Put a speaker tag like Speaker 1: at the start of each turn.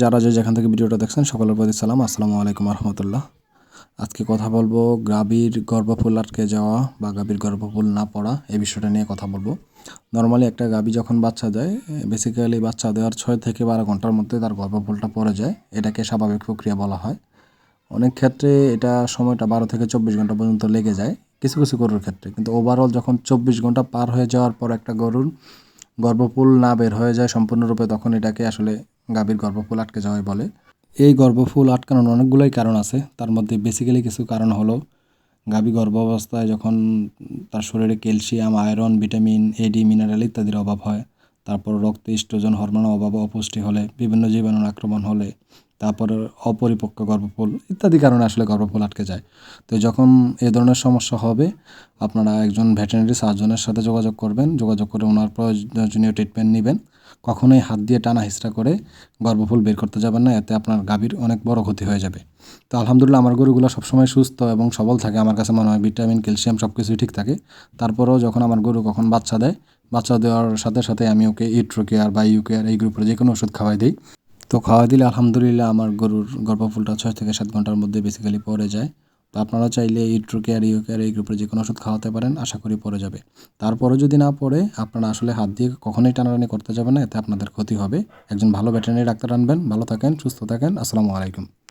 Speaker 1: যারা যে যেখান থেকে ভিডিওটা দেখছেন, সকলের প্রতি সালাম। আসসালামু আলাইকুম রহমতুল্লাহ আজকে কথা বলব গাভীর গর্ভফুল আটকে যাওয়া বা গাভীর গর্ভফুল না পড়া এই বিষয়টা নিয়ে কথা বলব। নর্মালি একটা গাভী যখন বাচ্চা দেয় বেসিক্যালি বাচ্চা দেওয়ার ছয় থেকে বারো ঘণ্টার মধ্যে তার গর্ভফুলটা পড়ে যায়। এটাকে স্বাভাবিক প্রক্রিয়া বলা হয়। অনেক ক্ষেত্রে এটা সময়টা বারো থেকে চব্বিশ ঘণ্টা পর্যন্ত লেগে যায়, কিছু কিছু গরুর ক্ষেত্রে। কিন্তু ওভারঅল যখন চব্বিশ ঘণ্টা পার হয়ে যাওয়ার পর একটা গরুর গর্ভপুল না বের হয়ে যায় সম্পূর্ণরূপে, তখন এটাকে আসলে গাভীর গর্ভফুল আটকে যাওয়াই বলে। এই গর্ভফুল আটকানোর অনেকগুলোই কারণ আছে। তার মধ্যে বেসিক্যালি কিছু কারণ হলো, গাভী গর্ভ অবস্থায় যখন তার শরীরে calcium, iron, vitamin A D mineral ইত্যাদির অভাব হয় তারপর রক্তে ইস্ট্রোজেন হরমোনের অভাব অপুষ্টি হলে, বিভিন্ন জীবাণুর আক্রমণ হলে, তারপরে অপরিপক্ক গর্ভফুল ইত্যাদি কারণে আসলে গর্ভফুল আটকে যায়। তো যখন এ ধরনের সমস্যা হবে, আপনারা একজন ভেটেরিনারি সার্জনের সাথে যোগাযোগ করবেন। যোগাযোগ করে ওনার প্রয়োজনীয় ট্রিটমেন্ট নেবেন। কখনোই হাত দিয়ে টানা হিসড়া করে গর্ভফুল বের করতে যাবেন না, এতে আপনার গাভীর অনেক বড় ক্ষতি হয়ে যাবে। তো আলহামদুলিল্লাহ আমার গরুগুলো সবসময় সুস্থ এবং সবল থাকে। আমার কাছে মনে হয় ভিটামিন, ক্যালসিয়াম সব কিছুই ঠিক থাকে। তারপরেও যখন আমার গরু কখন বাচ্চা দেয়, বাচ্চা দেওয়ার সাথে সাথে আমি ওকে ইট্রো কেয়ার বা ইউ কেয়ার এই গ্রুপের যে কোনো ওষুধ খাওয়াই দিই। তো খাওয়া দিলে আলহামদুলিল্লাহ আমার গরুর গর্ভফুলটা ছয় থেকে সাত ঘণ্টার মধ্যে বেসিক্যালি পড়ে যায়। তো আপনারা চাইলে ইট্রো কেয়ার ইউ কেয়ার এই গ্রুপের যে কোনো ওষুধ খাওয়াতে পারেন, আশা করি পরে যাবে। তারপরে যদি না পড়ে, আপনারা আসলে হাত দিয়ে কখনোই টানাটানি করতে যাবেন না, এতে আপনাদের ক্ষতি হবে। একজন ভালো ভেটেরিনারি ডাক্তার আনবেন। ভালো থাকেন, সুস্থ থাকেন। আসসালামু আলাইকুম।